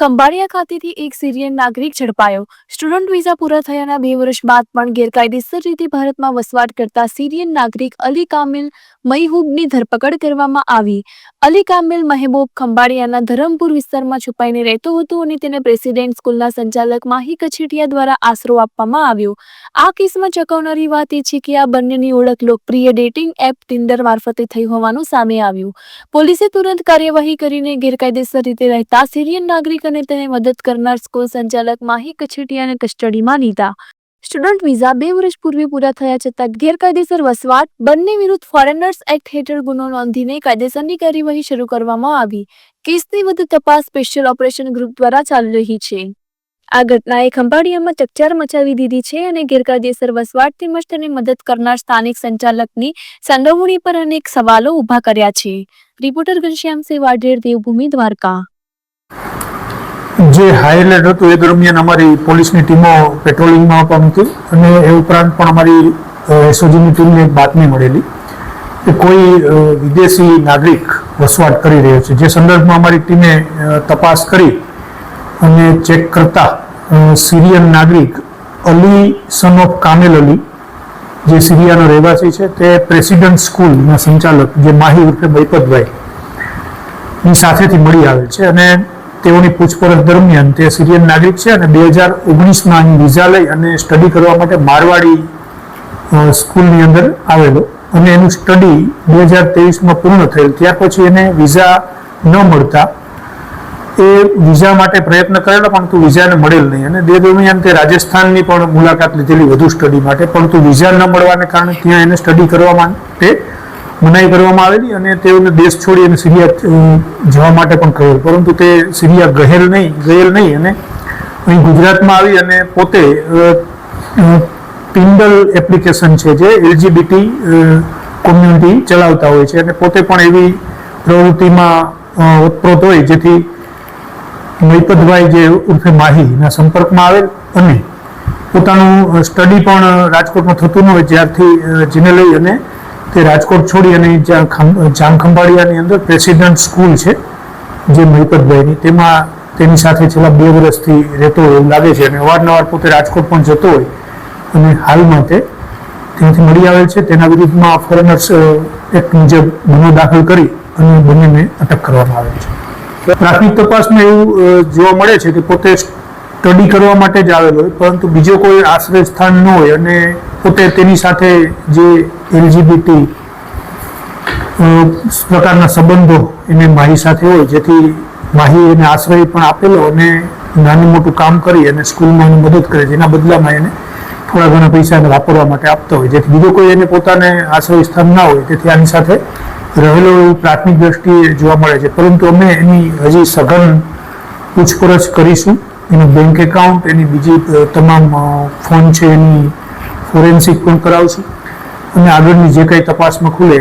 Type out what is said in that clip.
ખંભાળિયા ખાતેથી એક સિરિયન નાગરિક ઝડપાયો. સ્ટુડન્ટ વિઝા પૂરા થયાના બે વર્ષ બાદ પણ ગેરકાયદેસર રીતે ભારતમાં વસવાટ કરતા સિરિયન નાગરિક અલી કામિલ મહીબૂબની ધરપકડ કરવામાં આવી. અલી કામિલ મહેબૂબ ખંભાળિયાના ધરમપુર વિસ્તારમાં છુપાઈને રહેતો હતો અને તેને પ્રેસિડેન્ટ સ્કૂલના સંચાલક માહી કછેટિયા દ્વારા આશરો આપવામાં આવ્યો. આ કેસમાં ચકવનારી વાત એ છે કે આ બંનેની ઓળખ લોકપ્રિય ડેટિંગ એપ ટિન્ડર મારફતે થઈ હોવાનું સામે આવ્યું. પોલીસે તુરંત કાર્યવાહી કરીને ગેરકાયદેસર રીતે રહેતા સિરિયન નાગરિક અને તેને મદદ કરનાર સ્કૂલ સંચાલક માહી કછેટિયાને કસ્ટડીમાં લીધા. સ્ટુડન્ટ વિઝા બે વર્ષ પૂર્વે પૂરા થયા છતાં ગેરકાયદેસર વસવાટ બંને વિરુદ્ધ ફોરેનર્સ એક્ટ હેઠળ ગુનો નોંધીને કાયદેસરની કાર્યવાહી શરૂ કરવામાં આવી. કેસની વધુ તપાસ સ્પેશિયલ ઓપરેશન ગ્રુપ દ્વારા ચાલી રહી છે. આ ઘટનાએ ખંભાળિયામાં ચકચાર મચાવી દીધી છે અને ગેરકાયદેસર વસવાટ તેમજ તેને મદદ કરનાર સ્થાનિક સંચાલકની સંડોવણી પર અનેક સવાલો ઊભા કર્યા છે. રિપોર્ટર ઘનશ્યામસિંહ વાઢેર, દેવભૂમિ દ્વારકા. જે હાઈ એલર્ટ હતું એ દરમિયાન અમારી પોલીસની ટીમો પેટ્રોલિંગમાં પણ હતી અને એ ઉપરાંત પણ અમારી એસઓજીની ટીમને એક બાતમી મળેલી કે કોઈ વિદેશી નાગરિક વસવાટ કરી રહ્યો છે. જે સંદર્ભમાં અમારી ટીમે તપાસ કરી અને ચેક કરતા સિરિયન નાગરિક Ali son of Kamel Ali, જે સિરિયાનો રહેવાસી છે, તે પ્રેસિડેન્ટ સ્કૂલના સંચાલક જે માહી ઉર્ફે બૈપતભાઈ ની સાથેથી મળી આવેલ છે અને તેઓની પૂછપરછ દરમિયાન તે સિરિયન નાગરિક છે અને બે હજાર ઓગણીસમાં અહીં વિઝા લઈ અને સ્ટડી કરવા માટે મારવાડી સ્કૂલની અંદર આવેલો. અને એનું સ્ટડી બે હજાર તેવીસમાં પૂર્ણ થયેલ. ત્યાર પછી એને વિઝા ન મળતા. એ વિઝા માટે પ્રયત્ન કરેલો, પરંતુ વિઝાને મળેલ નહીં. અને તે દરમિયાન તે રાજસ્થાનની પણ મુલાકાત લીધેલી વધુ સ્ટડી માટે. પરંતુ વિઝા ન મળવાને કારણે ત્યાં એને સ્ટડી કરવા માટે મનાઈ કરવામાં આવેલી અને તેઓને દેશ છોડી અને સિરિયા જવા માટે પણ કહેલ પરંતુ તે સિરિયા ગહેલ નહીં, ગયેલ નહીં અને અહીં ગુજરાતમાં આવી અને પોતે ટિન્ડલ એપ્લિકેશન છે જે એલજીબીટી કોમ્યુનિટી ચલાવતા હોય છે અને પોતે પણ એવી પ્રવૃત્તિમાં ઓતપ્રોત હોય જેથી મૈપતભાઈ જે ઉર્ફે માહીના સંપર્કમાં આવેલ અને પોતાનું સ્ટડી પણ રાજકોટમાં થતું ન હોય, જ્યારથી જેને લઈ અને તે રાજકોટ છોડી અને જ્યાં ખંભાળિયાની અંદર પ્રેસિડન્ટ સ્કૂલ છે, જે મહિપતભાઈની, તેમાં તેની સાથે છેલ્લા બે વર્ષથી રહેતો હોય એવું લાગે છે. અને અવારનવાર પોતે રાજકોટ પણ જતો હોય અને હાલમાં તે ત્યાંથી મળી આવેલ છે. તેના વિરુદ્ધમાં ફોરેનર્સ એક મુજબ ગુનો દાખલ કરી અને બંનેને અટક કરવામાં આવેલ છે. પ્રાથમિક તપાસમાં એવું જોવા મળે છે કે પોતે સ્ટડી કરવા માટે જ આવેલો હોય, પરંતુ બીજો કોઈ આશ્રય સ્થાન ન હોય અને પોતે તેની સાથે જે એલજીબીટી પ્રકારના સંબંધો એને માહી સાથે હોય, જેથી માહી એને આશ્રય પણ આપેલો અને નાનું મોટું કામ કરી અને સ્કૂલમાં એને મદદ કરે, જેના બદલામાં એને થોડા ઘણા પૈસા એને વાપરવા માટે આપતા હોય. જેથી બીજો કોઈ એને પોતાને આશ્રય સ્થાન ના હોય, તેથી આની સાથે રહેલો એવું પ્રાથમિક દ્રષ્ટિએ જોવા મળે છે. પરંતુ અમે એની હજી સઘન પૂછપરછ કરીશું. એનું બેંક એકાઉન્ટ, એની બીજી તમામ ફોન છે એની ફોરેન્સિક પણ કરાવશું. અને આગળની જે કંઈ તપાસમાં ખુલે